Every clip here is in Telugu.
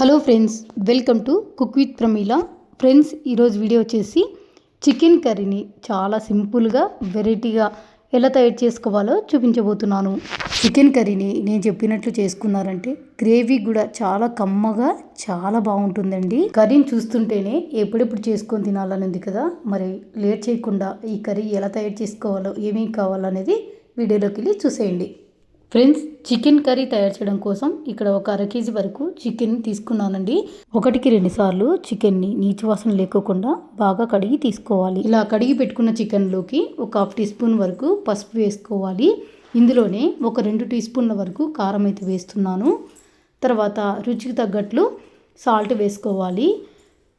Hello friends welcome to cook with Pramila. Friends ఈరోజు వీడియో వచ్చేసి చికెన్ కర్రీని చాలా సింపుల్గా వెరైటీగా ఎలా తయారు చేసుకోవాలో చూపించబోతున్నాను. చికెన్ కర్రీని నేను చెప్పినట్లు చేసుకున్నారంటే గ్రేవీ కూడా చాలా కమ్మగా చాలా బాగుంటుందండి. కర్రీని చూస్తుంటేనే ఎప్పుడెప్పుడు చేసుకొని తినాలని ఉంది కదా మరి లేట్ చేయకుండా ఈ కర్రీ ఎలా తయారు చేసుకోవాలో ఏమేమి కావాలనేది వీడియోలోకి వెళ్ళి చూసేయండి. ఫ్రెండ్స్ చికెన్ కర్రీ తయారు చేయడం కోసం ఇక్కడ ఒక అర కేజీ వరకు చికెన్ తీసుకున్నానండి. ఒకటికి రెండు సార్లు చికెన్ని నీచు వాసన లేకోకుండా బాగా కడిగి తీసుకోవాలి. ఇలా కడిగి పెట్టుకున్న చికెన్లోకి ఒక హాఫ్ టీ స్పూన్ వరకు పసుపు వేసుకోవాలి. ఇందులోనే ఒక రెండు టీ స్పూన్ల వరకు కారం అయితే వేస్తున్నాను. తర్వాత రుచికి తగ్గట్లు సాల్ట్ వేసుకోవాలి.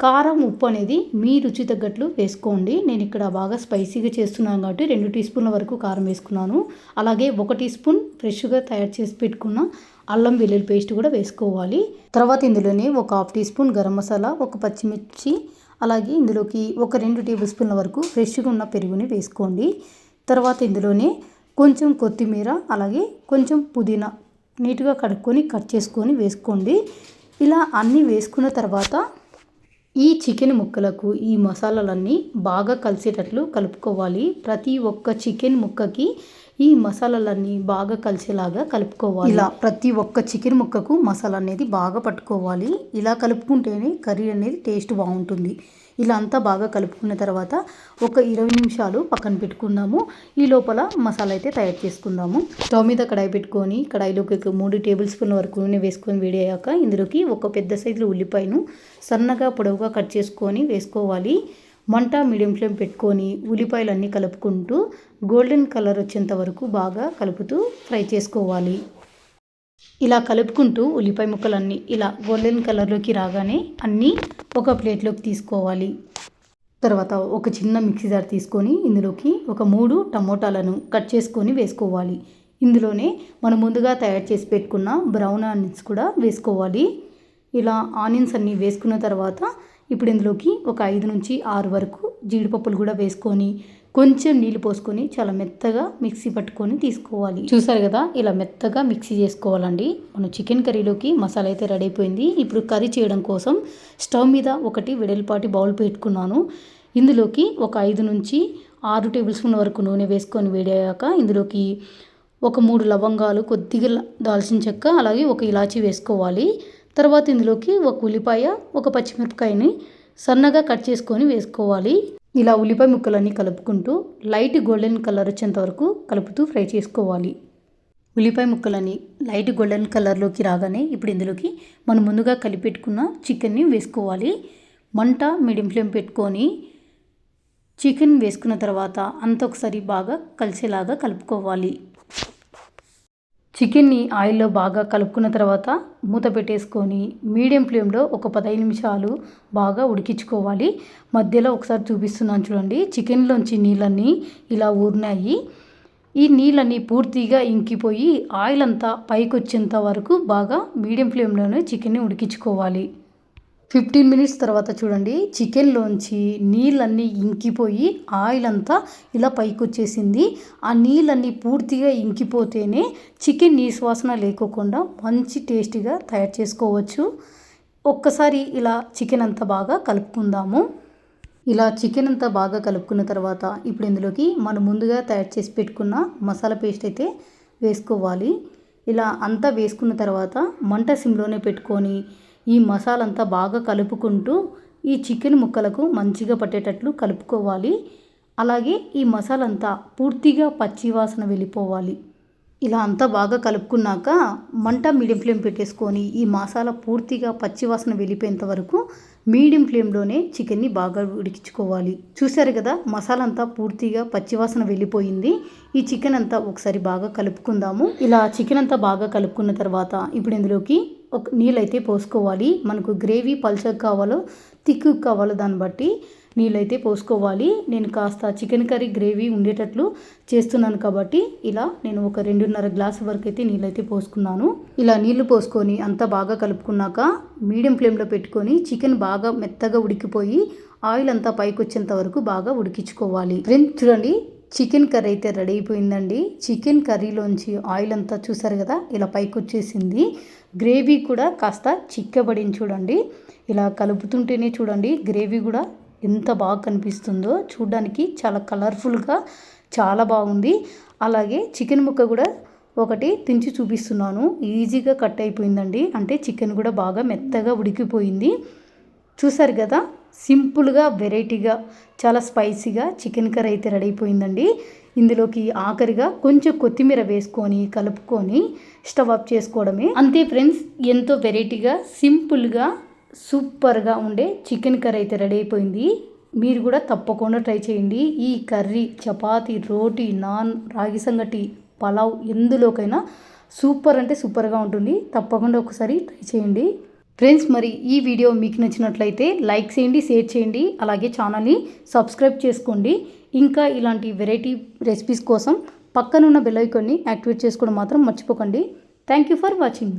కారం ఉప్పు అనేది మీ రుచి తగ్గట్లు వేసుకోండి. నేను ఇక్కడ బాగా స్పైసీగా చేస్తున్నాను కాబట్టి రెండు టీ స్పూన్ల వరకు కారం వేసుకున్నాను. అలాగే ఒక టీ స్పూన్ ఫ్రెష్గా తయారు చేసి పెట్టుకున్న అల్లం వెల్లుల్లి పేస్ట్ కూడా వేసుకోవాలి. తర్వాత ఇందులోనే ఒక half tea spoon garam masala ఒక పచ్చిమిర్చి అలాగే ఇందులోకి ఒక రెండు టేబుల్ స్పూన్ల వరకు ఫ్రెష్గా ఉన్న పెరుగుని వేసుకోండి. తర్వాత ఇందులోనే కొంచెం కొత్తిమీర అలాగే కొంచెం పుదీనా నీట్గా కడుక్కొని కట్ చేసుకొని వేసుకోండి. ఇలా అన్నీ వేసుకున్న తర్వాత ఈ చికెన్ ముక్కలకు ఈ మసాలాలన్నీ బాగా కలిసేటట్లు కలుపుకోవాలి. ప్రతి ఒక్క చికెన్ ముక్కకి ఈ మసాలాలన్నీ బాగా కలిసేలాగా కలుపుకోవాలి. ఇలా ప్రతి ఒక్క చికెన్ ముక్కకు మసాలా అనేది బాగా పట్టుకోవాలి. ఇలా కలుపుకుంటేనే కర్రీ అనేది టేస్ట్ బాగుంటుంది. ఇలా అంతా బాగా కలుపుకున్న తర్వాత ఒక ఇరవై నిమిషాలు పక్కన పెట్టుకుందాము. ఈ లోపల మసాలా అయితే తయారు చేసుకుందాము. స్టవ్ మీద కడాయి పెట్టుకొని కడాయిలోకి ఒక మూడు టేబుల్ స్పూన్ల వరకు నూనె వేసుకొని వేడయ్యాక ఇందులోకి ఒక పెద్ద సైజులో ఉల్లిపాయను సన్నగా పొడవుగా కట్ చేసుకొని వేసుకోవాలి. మంట మీడియం ఫ్లేమ్ పెట్టుకొని ఉల్లిపాయలు అన్నీ కలుపుకుంటూ గోల్డెన్ కలర్ వచ్చేంత వరకు బాగా కలుపుతూ ఫ్రై చేసుకోవాలి. ఇలా కలుపుకుంటూ ఉల్లిపాయ ముక్కలన్నీ ఇలా గోల్డెన్ కలర్లోకి రాగానే అన్నీ ఒక ప్లేట్లోకి తీసుకోవాలి. తర్వాత ఒక చిన్న మిక్సీ జార్ తీసుకొని ఇందులోకి ఒక మూడు టమోటాలను కట్ చేసుకొని వేసుకోవాలి. ఇందులోనే మనం ముందుగా తయారు చేసి పెట్టుకున్న బ్రౌన్ ఆనియన్స్ కూడా వేసుకోవాలి. ఇలా ఆనియన్స్ అన్నీ వేసుకున్న తర్వాత ఇప్పుడు ఇందులోకి ఒక ఐదు నుంచి ఆరు వరకు జీడిపప్పులు కూడా వేసుకొని కొంచెం నీళ్ళు పోసుకొని చాలా మెత్తగా మిక్సీ పట్టుకొని తీసుకోవాలి. చూసారు కదా ఇలా మెత్తగా మిక్సీ చేసుకోవాలండి. మనం చికెన్ కర్రీలోకి మసాలా అయితే రెడీ అయిపోయింది. ఇప్పుడు కర్రీ చేయడం కోసం స్టవ్ మీద ఒకటి వెడల్పాటి బౌల్ పెట్టుకున్నాను. ఇందులోకి ఒక ఐదు నుంచి ఆరు టేబుల్ స్పూన్ వరకు నూనె వేసుకొని వేడాక ఇందులోకి ఒక మూడు లవంగాలు కొద్దిగా దాల్చిన చెక్క అలాగే ఒక ఇలాచి వేసుకోవాలి. తర్వాత ఇందులోకి ఒక ఉల్లిపాయ ఒక పచ్చిమిరపకాయని సన్నగా కట్ చేసుకొని వేసుకోవాలి. ఇలా ఉల్లిపాయ ముక్కలన్నీ కలుపుకుంటూ లైట్ గోల్డెన్ కలర్ వచ్చేంత వరకు కలుపుతూ ఫ్రై చేసుకోవాలి. ఉల్లిపాయ ముక్కలని లైట్ గోల్డెన్ కలర్లోకి రాగానే ఇప్పుడు ఇందులోకి మనం ముందుగా కలిపెట్టుకున్న చికెన్ని వేసుకోవాలి. మంట మీడియం ఫ్లేమ్ పెట్టుకొని చికెన్ వేసుకున్న తర్వాత అంత ఒకసారి బాగా కలిసేలాగా కలుపుకోవాలి. చికెన్ని ఆయిల్లో బాగా కలుపుకున్న తర్వాత మూత పెట్టేసుకొని మీడియం ఫ్లేమ్లో ఒక పదహైదు నిమిషాలు బాగా ఉడికించుకోవాలి. మధ్యలో ఒకసారి చూపిస్తున్నాను చూడండి. చికెన్లోంచి నీళ్ళన్నీ ఇలా ఊరినాయి. ఈ నీళ్ళన్నీ పూర్తిగా ఇంకిపోయి ఆయిల్ అంతా పైకి వచ్చేంత వరకు బాగా మీడియం ఫ్లేమ్లోనే చికెన్ని ఉడికించుకోవాలి. ఫిఫ్టీన్ మినిట్స్ తర్వాత చూడండి చికెన్లోంచి నీళ్ళన్నీ ఇంకిపోయి ఆయిల్ అంతా ఇలా పైకి వచ్చేసింది ఆ నీళ్ళన్నీ పూర్తిగా ఇంకిపోతేనే చికెన్ నీసువాసన లేకోకుండా మంచి టేస్టీగా తయారు చేసుకోవచ్చు. ఒక్కసారి ఇలా చికెన్ అంతా బాగా కలుపుకుందాము. ఇలా చికెన్ అంతా బాగా కలుపుకున్న తర్వాత ఇప్పుడు ఇందులోకి మనం ముందుగా తయారు చేసి పెట్టుకున్న మసాలా పేస్ట్ అయితే వేసుకోవాలి. ఇలా అంతా వేసుకున్న తర్వాత మంట సిమ్లోనే పెట్టుకొని ఈ మసాలంతా బాగా కలుపుకుంటూ ఈ చికెన్ ముక్కలకు మంచిగా పట్టేటట్లు కలుపుకోవాలి. అలాగే ఈ మసాలంతా పూర్తిగా పచ్చివాసన వెళ్ళిపోవాలి. ఇలా అంతా బాగా కలుపుకున్నాక మంట మీడియం ఫ్లేమ్ పెట్టేసుకొని ఈ మసాలా పూర్తిగా పచ్చివాసన వెళ్ళిపోయేంత వరకు మీడియం ఫ్లేమ్లోనే చికెన్ని బాగా ఉడికించుకోవాలి. చూశారు కదా మసాలా అంతా పూర్తిగా పచ్చివాసన వెళ్ళిపోయింది. ఈ చికెన్ అంతా ఒకసారి బాగా కలుపుకుందాము. ఇలా చికెన్ అంతా బాగా కలుపుకున్న తర్వాత ఇప్పుడు ఇందులోకి ఒక నీళ్ళైతే పోసుకోవాలి. మనకు గ్రేవీ పల్చగా కావాలో థిక్ కావాలో దాన్ని బట్టి నీళ్ళైతే పోసుకోవాలి. నేను కాస్త చికెన్ కర్రీ గ్రేవీ ఉండేటట్లు చేస్తున్నాను కాబట్టి ఇలా నేను ఒక రెండున్నర గ్లాస్ వరకు అయితే నీళ్ళైతే పోసుకున్నాను. ఇలా నీళ్ళు పోసుకొని అంతా బాగా కలుపుకున్నాక మీడియం ఫ్లేమ్లో పెట్టుకొని చికెన్ బాగా మెత్తగా ఉడికిపోయి ఆయిల్ అంతా పైకి వచ్చేంత వరకు బాగా ఉడికించుకోవాలి. ఫ్రెండ్స్ చూడండి చికెన్ కర్రీ అయితే రెడీ అయిపోయిందండి. చికెన్ కర్రీలోంచి ఆయిల్ అంతా చూసారు కదా ఇలా పైకి వచ్చేసింది గ్రేవీ కూడా కాస్త చిక్కబడింది చూడండి. ఇలా కలుపుతుంటేనే చూడండి గ్రేవీ కూడా ఎంత బాగా కనిపిస్తుందో. చూడడానికి చాలా కలర్ఫుల్గా చాలా బాగుంది. అలాగే చికెన్ ముక్క కూడా ఒకటి తించి చూపిస్తున్నాను. ఈజీగా కట్ అయిపోయిందండి. అంటే చికెన్ కూడా బాగా మెత్తగా ఉడికిపోయింది. చూసారు కదా సింపుల్గా వెరైటీగా చాలా స్పైసీగా చికెన్ కర్రీ అయితే రెడీ అయిపోయిందండి. ఇందులోకి ఆఖరిగా కొంచెం కొత్తిమీర వేసుకొని కలుపుకొని స్టవ్ ఆఫ్ చేసుకోవడమే. అంతే ఫ్రెండ్స్ ఎంతో వెరైటీగా సింపుల్గా సూపర్గా ఉండే చికెన్ కర్రీ అయితే రెడీ అయిపోయింది. మీరు కూడా తప్పకుండా ట్రై చేయండి. ఈ కర్రీ చపాతీ రోటీ నాన్ రాగి సంగటి పలావ్ ఎందులోకైనా సూపర్ అంటే సూపర్గా ఉంటుంది. తప్పకుండా ఒకసారి ట్రై చేయండి. ఫ్రెండ్స్ మరి ఈ వీడియో మీకు నచ్చినట్లయితే లైక్ చేయండి షేర్ చేయండి అలాగే ఛానల్ని సబ్స్క్రైబ్ చేసుకోండి. ఇంకా ఇలాంటి వెరైటీ రెసిపీస్ కోసం పక్కనున్న బెల్ ఐకాన్ని యాక్టివేట్ చేసుకోవడం మాత్రం మర్చిపోకండి. Thank you for watching.